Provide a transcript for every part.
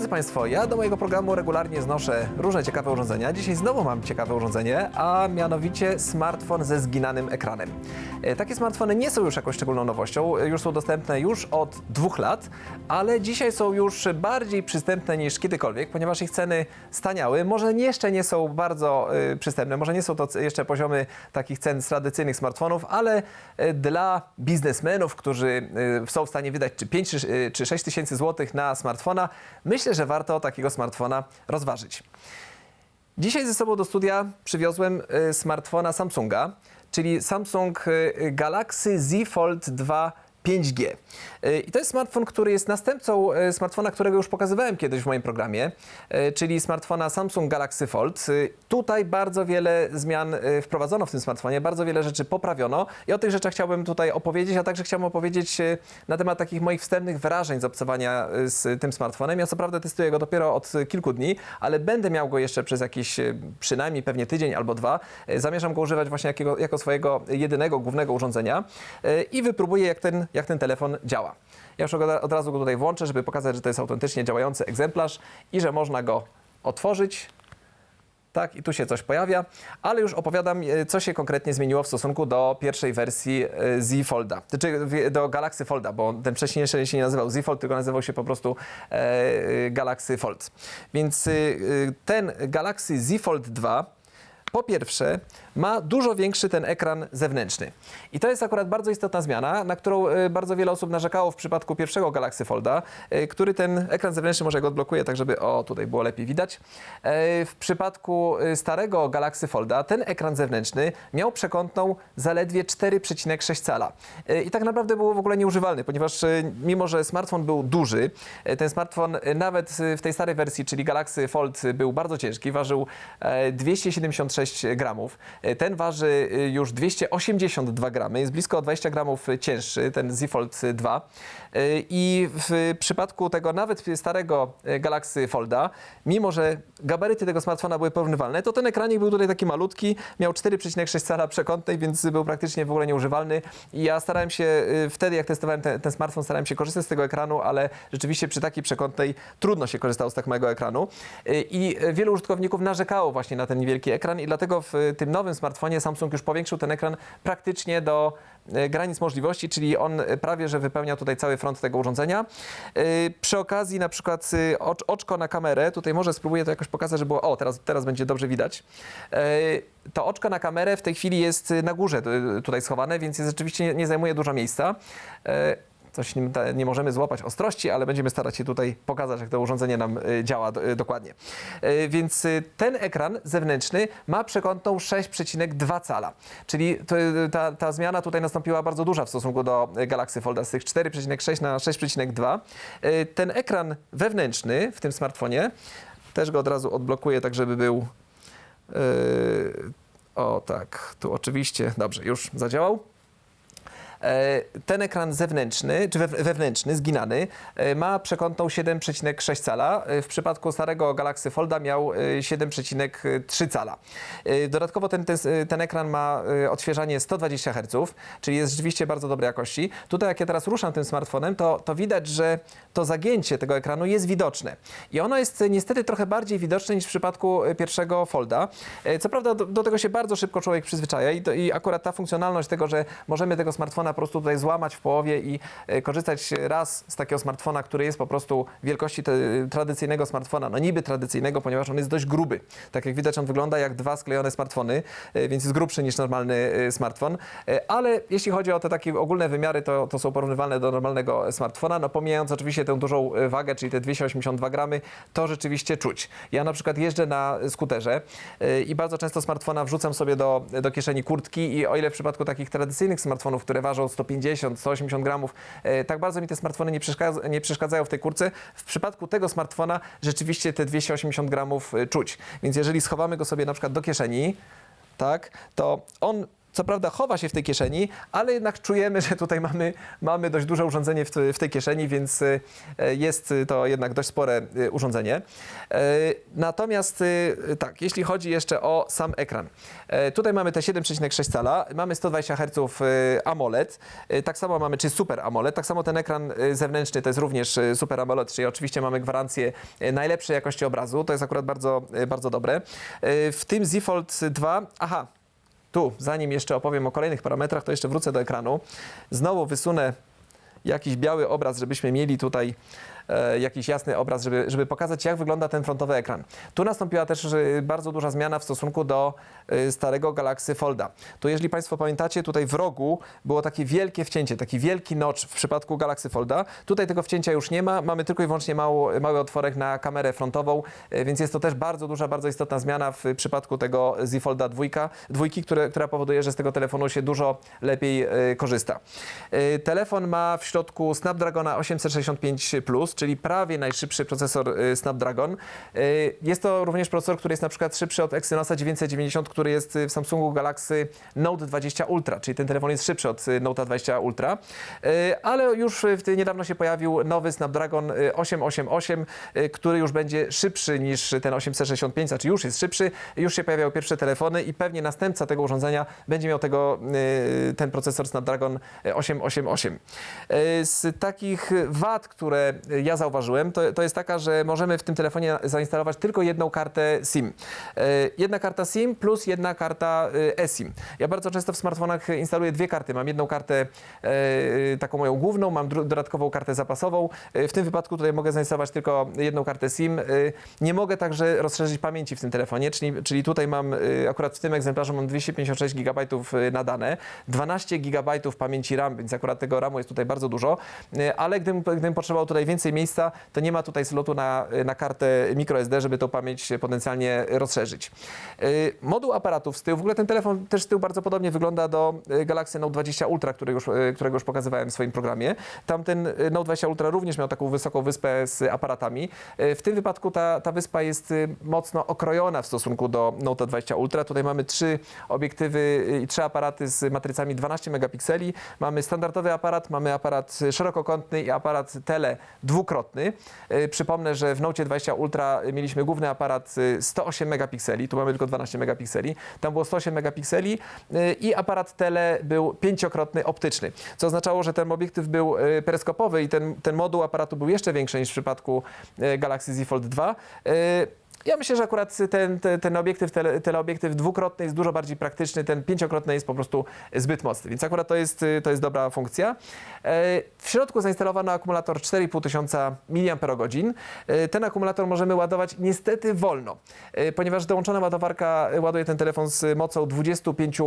Drodzy Państwo, ja do mojego programu regularnie znoszę różne ciekawe urządzenia. Dzisiaj znowu mam ciekawe urządzenie, a mianowicie smartfon ze zginanym ekranem. E, Takie smartfony nie są już jakąś szczególną nowością, e, już są dostępne już od dwóch lat, ale dzisiaj są już bardziej przystępne niż kiedykolwiek, ponieważ ich ceny staniały. Może jeszcze nie są bardzo e, przystępne, może nie są to jeszcze poziomy takich cen z tradycyjnych smartfonów, ale dla biznesmenów, którzy są w stanie wydać czy 5 czy, e, czy 6 tysięcy złotych na smartfona, myślę, że warto takiego smartfona rozważyć. Dzisiaj ze sobą do studia przywiozłem e, smartfona Samsunga, czyli Samsung e, Galaxy Z Fold 2 5G. E, I to jest smartfon, który jest następcą e, smartfona, którego już pokazywałem kiedyś w moim programie, e, czyli smartfona Samsung Galaxy Fold. Tutaj bardzo wiele zmian wprowadzono w tym smartfonie, bardzo wiele rzeczy poprawiono i o tych rzeczach chciałbym tutaj opowiedzieć, a także chciałbym opowiedzieć na temat takich moich wstępnych wrażeń z obcowania z tym smartfonem. Ja co prawda testuję go dopiero od kilku dni, ale będę miał go jeszcze przez jakiś przynajmniej pewnie tydzień albo dwa. Zamierzam go używać właśnie jakiego, jako swojego jedynego, głównego urządzenia i wypróbuję jak ten, jak ten telefon działa. Ja już od razu go tutaj włączę, żeby pokazać, że to jest autentycznie działający egzemplarz i że można go otworzyć, tak, i tu się coś pojawia, ale już opowiadam, e, co się konkretnie zmieniło w stosunku do pierwszej wersji e, Z Folda, czy do Galaxy Folda, bo ten wcześniejszy się nie nazywał Z Fold, tylko nazywał się po prostu e, Galaxy Fold. Więc ten Galaxy Z Fold 2 po pierwsze, ma dużo większy ten ekran zewnętrzny. I to jest akurat bardzo istotna zmiana, na którą y, bardzo wiele osób narzekało w przypadku pierwszego Galaxy Folda, y, który ten ekran zewnętrzny może go odblokuje, tak żeby o tutaj było lepiej widać. E, w przypadku y, starego Galaxy Folda ten ekran zewnętrzny miał przekątną zaledwie 4,6 cala. E, I tak naprawdę był w ogóle nieużywalny, ponieważ mimo że smartfon był duży, e, ten smartfon nawet w tej starej wersji, czyli Galaxy Fold był bardzo ciężki, ważył 276 gramów. E, ten waży e, już 282 gramy, jest blisko o 20 gramów cięższy, ten Z Fold 2. E, I w przypadku tego nawet starego Galaxy Folda, mimo że gabaryty tego smartfona były porównywalne, to ten ekranik był tutaj taki malutki, miał 4,6 cala przekątnej, więc był praktycznie w ogóle nieużywalny. I ja starałem się, wtedy jak testowałem ten, ten smartfon, starałem się korzystać z tego ekranu, ale rzeczywiście przy takiej przekątnej trudno się korzystało z tak małego ekranu. I wielu użytkowników narzekało właśnie na ten niewielki ekran dlatego w e, tym nowym smartfonie Samsung już powiększył ten ekran praktycznie do e, granic możliwości, czyli on e, prawie, że wypełnia tutaj cały front tego urządzenia. Przy okazji na przykład ocz, oczko na kamerę, tutaj może spróbuję to jakoś pokazać, żeby było, o teraz, teraz będzie dobrze widać. To oczko na kamerę w tej chwili jest na górze tutaj schowane, więc jest, rzeczywiście nie, nie zajmuje dużo miejsca. Coś nie możemy złapać ostrości, ale będziemy starać się tutaj pokazać, jak to urządzenie nam y, działa y, dokładnie. Y, Więc ten ekran zewnętrzny ma przekątną 6,2 cala, czyli to, ta, ta zmiana tutaj nastąpiła bardzo duża w stosunku do Galaxy Folda z tych 4,6 na 6,2. Y, Ten ekran wewnętrzny w tym smartfonie, też go od razu odblokuję, tak żeby był y, o tak, tu oczywiście, dobrze, już zadziałał. E, Ten ekran zewnętrzny, czy wew- wewnętrzny, zginany, e, ma przekątną 7,6 cala. E, W przypadku starego Galaxy Folda miał e, 7,3 cala. Dodatkowo ten, ten, ten ekran ma odświeżanie 120 Hz, czyli jest rzeczywiście bardzo dobrej jakości. Tutaj jak ja teraz ruszam tym smartfonem, to, to widać, że to zagięcie tego ekranu jest widoczne. I ono jest niestety trochę bardziej widoczne niż w przypadku pierwszego Folda. Co prawda do, do tego się bardzo szybko człowiek przyzwyczaja i, to, i akurat ta funkcjonalność tego, że możemy tego smartfona po prostu tutaj złamać w połowie i e, korzystać raz z takiego smartfona, który jest po prostu wielkości tradycyjnego smartfona, no niby tradycyjnego, ponieważ on jest dość gruby. Tak jak widać, on wygląda jak dwa sklejone smartfony, e, więc jest grubszy niż normalny e, smartfon. Ale jeśli chodzi o te takie ogólne wymiary, to, to są porównywalne do normalnego smartfona. No pomijając oczywiście tę dużą wagę, czyli te 282 gramy, to rzeczywiście czuć. Ja na przykład jeżdżę na skuterze i bardzo często smartfona wrzucam sobie do, do kieszeni kurtki i o ile w przypadku takich tradycyjnych smartfonów, które ważą 150, 180 gramów, e, tak bardzo mi te smartfony nie, przeszkadza, nie przeszkadzają w tej kurce, w przypadku tego smartfona rzeczywiście te 280 gramów e, czuć. Więc jeżeli schowamy go sobie na przykład do kieszeni, tak, to on co prawda chowa się w tej kieszeni, ale jednak czujemy, że tutaj mamy, mamy dość duże urządzenie w, w tej kieszeni, więc y, jest to jednak dość spore y, urządzenie. E, Natomiast tak, jeśli chodzi jeszcze o sam ekran. E, Tutaj mamy te 7,6 cala, mamy 120 Hz AMOLED, tak samo mamy, czy Super AMOLED, tak samo ten ekran zewnętrzny to jest również Super AMOLED, czyli oczywiście mamy gwarancję najlepszej jakości obrazu, to jest akurat bardzo, bardzo dobre. W tym Z Fold 2, aha, tu, zanim jeszcze opowiem o kolejnych parametrach, to jeszcze wrócę do ekranu. Znowu wysunę jakiś biały obraz, żebyśmy mieli tutaj jakiś jasny obraz, żeby, żeby pokazać, jak wygląda ten frontowy ekran. Tu nastąpiła też e, bardzo duża zmiana w stosunku do e, starego Galaxy Folda. Tu, jeżeli Państwo pamiętacie, tutaj w rogu było takie wielkie wcięcie, taki wielki notch w przypadku Galaxy Folda. Tutaj tego wcięcia już nie ma, mamy tylko i wyłącznie mało, mały otworek na kamerę frontową, e, więc jest to też bardzo duża, bardzo istotna zmiana w przypadku tego Z Folda 2, dwójki, które, która powoduje, że z tego telefonu się dużo lepiej e, korzysta. E, Telefon ma w środku Snapdragona 865 czyli prawie najszybszy procesor e, Snapdragon. E, Jest to również procesor, który jest na przykład szybszy od Exynosa 990, który jest w Samsungu Galaxy Note 20 Ultra, czyli ten telefon jest szybszy od Note 20 Ultra. Ale już niedawno się pojawił nowy Snapdragon e, 888, e, który już będzie szybszy niż ten 865, znaczy już jest szybszy, już się pojawiają pierwsze telefony i pewnie następca tego urządzenia będzie miał tego, ten procesor Snapdragon 888. E, Z takich wad, które ja zauważyłem, to, to jest taka, że możemy w tym telefonie zainstalować tylko jedną kartę SIM. E, Jedna karta SIM plus jedna karta e, eSIM. Ja bardzo często w smartfonach instaluję dwie karty. Mam jedną kartę e, taką moją główną, mam dodatkową kartę zapasową. W tym wypadku tutaj mogę zainstalować tylko jedną kartę SIM. Nie mogę także rozszerzyć pamięci w tym telefonie, czyli, czyli tutaj mam, akurat w tym egzemplarzu mam 256 GB nadane, 12 GB pamięci RAM, więc akurat tego RAMu jest tutaj bardzo dużo, ale gdybym, gdybym potrzebował tutaj więcej miejsca, to nie ma tutaj slotu na, na kartę microSD, żeby tą pamięć potencjalnie rozszerzyć. E, Moduł aparatów z tyłu, w ogóle ten telefon też z tyłu bardzo podobnie wygląda do e, Galaxy Note 20 Ultra, który już, e, którego już pokazywałem w swoim programie. Tamten Note 20 Ultra również miał taką wysoką wyspę z aparatami. W tym wypadku ta, ta wyspa jest mocno okrojona w stosunku do Note 20 Ultra. Tutaj mamy trzy obiektywy i trzy aparaty z matrycami 12 megapikseli. Mamy standardowy aparat, mamy aparat szerokokątny i aparat tele dwukrotny. E, Przypomnę, że w Note 20 Ultra mieliśmy główny aparat e, 108 megapikseli, tu mamy tylko 12 megapikseli. Tam było 108 megapikseli e, i aparat tele był pięciokrotny optyczny, co oznaczało, że ten obiektyw był e, peryskopowy i ten, ten moduł aparatu był jeszcze większy niż w przypadku e, Galaxy Z Fold 2. Ja myślę, że akurat ten, ten, ten obiektyw, tele, teleobiektyw dwukrotny jest dużo bardziej praktyczny, ten pięciokrotny jest po prostu zbyt mocny, więc akurat to jest, to jest dobra funkcja. E, W środku zainstalowano akumulator 4500 mAh. E, Ten akumulator możemy ładować niestety wolno, e, ponieważ dołączona ładowarka ładuje ten telefon z mocą 25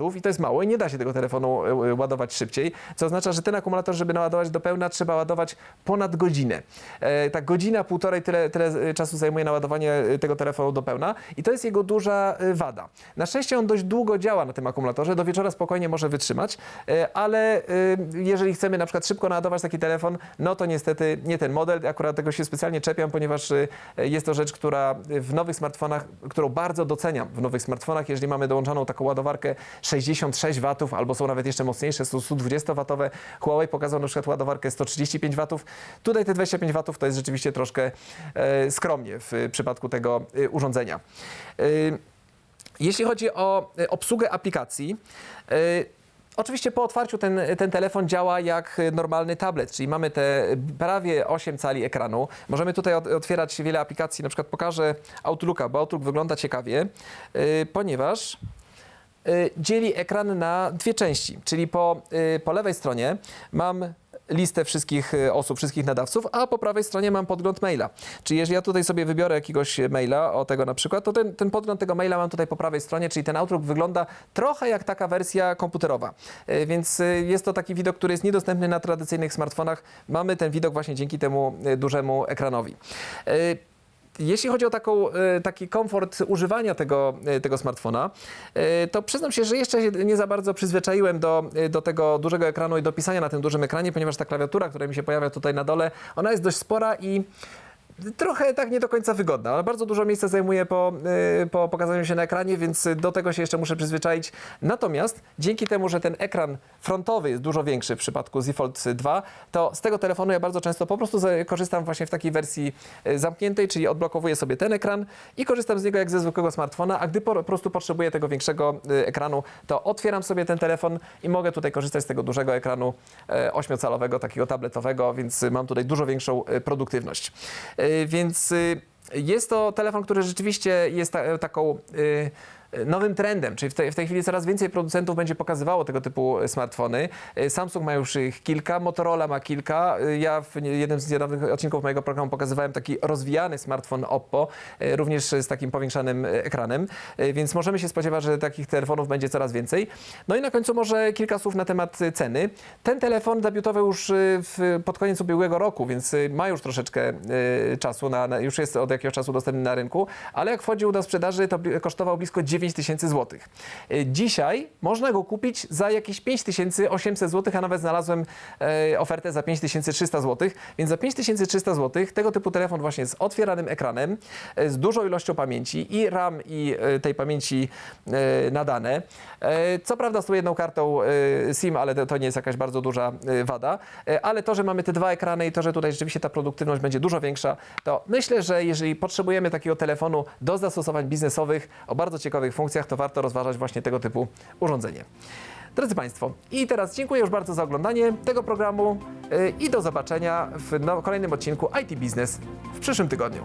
W i to jest mało i nie da się tego telefonu ładować szybciej, co oznacza, że ten akumulator, żeby naładować do pełna, trzeba ładować ponad godzinę. Tak godzina, półtorej, tyle, tyle czasu zajmuje naładowanie tego telefonu do pełna i to jest jego duża e, wada. Na szczęście on dość długo działa na tym akumulatorze, do wieczora spokojnie może wytrzymać, e, ale e, jeżeli chcemy na przykład szybko naładować taki telefon, no to niestety nie ten model. Akurat tego się specjalnie czepiam, ponieważ e, jest to rzecz, która w nowych smartfonach, którą bardzo doceniam w nowych smartfonach, jeżeli mamy dołączoną taką ładowarkę 66 W albo są nawet jeszcze mocniejsze, są 120-watowe. Huawei pokazał na przykład ładowarkę 135 W. Tutaj te 25 W to jest rzeczywiście troszkę e, skromnie w przypadku tego e, urządzenia. E, jeśli chodzi o e, obsługę aplikacji, Oczywiście po otwarciu ten, ten telefon działa jak normalny tablet, czyli mamy te prawie 8 cali ekranu. Możemy tutaj otwierać wiele aplikacji, na przykład pokażę Outlooka, bo Outlook wygląda ciekawie, y, ponieważ y, dzieli ekran na dwie części, czyli po, y, po lewej stronie mam listę wszystkich y, osób, wszystkich nadawców, a po prawej stronie mam podgląd maila. Czyli jeżeli ja tutaj sobie wybiorę jakiegoś maila, o tego na przykład, to ten, ten podgląd tego maila mam tutaj po prawej stronie, czyli ten Outlook wygląda trochę jak taka wersja komputerowa. Y, Więc y, jest to taki widok, który jest niedostępny na tradycyjnych smartfonach. Mamy ten widok właśnie dzięki temu dużemu ekranowi. Jeśli chodzi o taką, e, taki komfort używania tego, e, tego smartfona, e, to przyznam się, że jeszcze się nie za bardzo przyzwyczaiłem do, do tego dużego ekranu i do pisania na tym dużym ekranie, ponieważ ta klawiatura, która mi się pojawia tutaj na dole, ona jest dość spora i trochę tak nie do końca wygodna, ale bardzo dużo miejsca zajmuje po, y, po pokazaniu się na ekranie, więc do tego się jeszcze muszę przyzwyczaić. Natomiast dzięki temu, że ten ekran frontowy jest dużo większy w przypadku Z Fold 2, to z tego telefonu ja bardzo często po prostu korzystam właśnie w takiej wersji y, zamkniętej, czyli odblokowuję sobie ten ekran i korzystam z niego jak ze zwykłego smartfona, a gdy po, prostu potrzebuję tego większego y, ekranu, to otwieram sobie ten telefon i mogę tutaj korzystać z tego dużego ekranu ośmiocalowego, takiego tabletowego, więc mam tutaj dużo większą produktywność. Y, Więc y, jest to telefon, który rzeczywiście jest ta, taką y, nowym trendem, czyli w tej, w tej chwili coraz więcej producentów będzie pokazywało tego typu smartfony. Y, Samsung ma już ich kilka, Motorola ma kilka. Y, Ja w jednym z niedawnych odcinków mojego programu pokazywałem taki rozwijany smartfon Oppo, y, również z takim powiększanym ekranem, więc możemy się spodziewać, że takich telefonów będzie coraz więcej. No i na końcu może kilka słów na temat ceny. Ten telefon debiutował już w, pod koniec ubiegłego roku, więc ma już troszeczkę czasu, na, na, już jest od jakiegoś czasu dostępny na rynku, ale jak wchodził do sprzedaży, to kosztował blisko 9 tysięcy złotych. Y, Dzisiaj można go kupić za jakieś 5800 złotych, a nawet znalazłem e, ofertę za 5300 złotych, więc za 5300 złotych tego typu telefon właśnie z otwieranym ekranem, e, z dużą ilością pamięci i RAM i e, tej pamięci e, na dane. E, Co prawda z tą jedną kartą e, SIM, ale to, nie jest jakaś bardzo duża e, wada, E, ale to, że mamy te dwa ekrany i to, że tutaj rzeczywiście ta produktywność będzie dużo większa, to myślę, że jeżeli potrzebujemy takiego telefonu do zastosowań biznesowych o bardzo ciekawych funkcjach, to warto rozważać właśnie tego typu urządzenie. Drodzy Państwo, i teraz dziękuję już bardzo za oglądanie tego programu e, i do zobaczenia w no, kolejnym odcinku IT Business w przyszłym tygodniu.